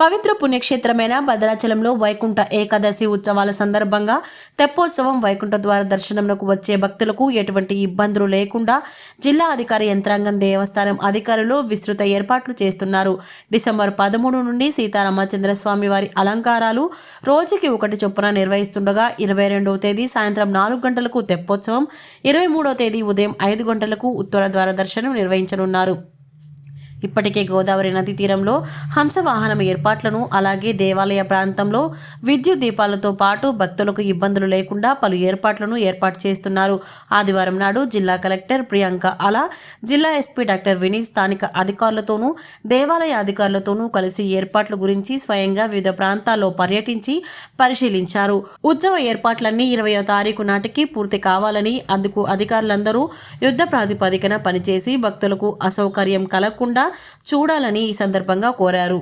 పవిత్ర పుణ్యక్షేత్రమైన భద్రాచలంలో వైకుంఠ ఏకాదశి ఉత్సవాల సందర్భంగా తెప్పోత్సవం వైకుంఠ ద్వార దర్శనంలోకి వచ్చే భక్తులకు ఎటువంటి ఇబ్బందులు లేకుండా జిల్లా అధికారి యంత్రాంగం దేవస్థానం అధికారులు విస్తృత ఏర్పాట్లు చేస్తున్నారు. డిసెంబర్ పదమూడు నుండి సీతారామచంద్రస్వామి వారి అలంకారాలు రోజుకి ఒకటి చొప్పున నిర్వహిస్తుండగా ఇరవై రెండవ తేదీ సాయంత్రం నాలుగు గంటలకు తెప్పోత్సవం ఇరవై మూడవ తేదీ ఉదయం ఐదు గంటలకు ఉత్తర ద్వార దర్శనం నిర్వహించనున్నారు. ఇప్పటికే గోదావరి నదీ తీరంలో హంసవాహనం ఏర్పాట్లను అలాగే దేవాలయ ప్రాంతంలో విద్యుత్ దీపాలతో పాటు భక్తులకు ఇబ్బందులు లేకుండా పలు ఏర్పాట్లను ఏర్పాటు చేస్తున్నారు. ఆదివారం నాడు జిల్లా కలెక్టర్ ప్రియాంక అలా జిల్లా ఎస్పీ డాక్టర్ వినీత్ స్థానిక అధికారులతోనూ దేవాలయ అధికారులతోనూ కలిసి ఏర్పాట్ల గురించి స్వయంగా వివిధ ప్రాంతాల్లో పర్యటించి పరిశీలించారు. ఉత్సవ ఏర్పాట్లన్నీ ఇరవయో తారీఖు నాటికి పూర్తి కావాలని అందుకు అధికారులందరూ యుద్ధ ప్రాతిపదికన పనిచేసి భక్తులకు అసౌకర్యం కలగకుండా చూడాలని ఈ సందర్భంగా కోరారు.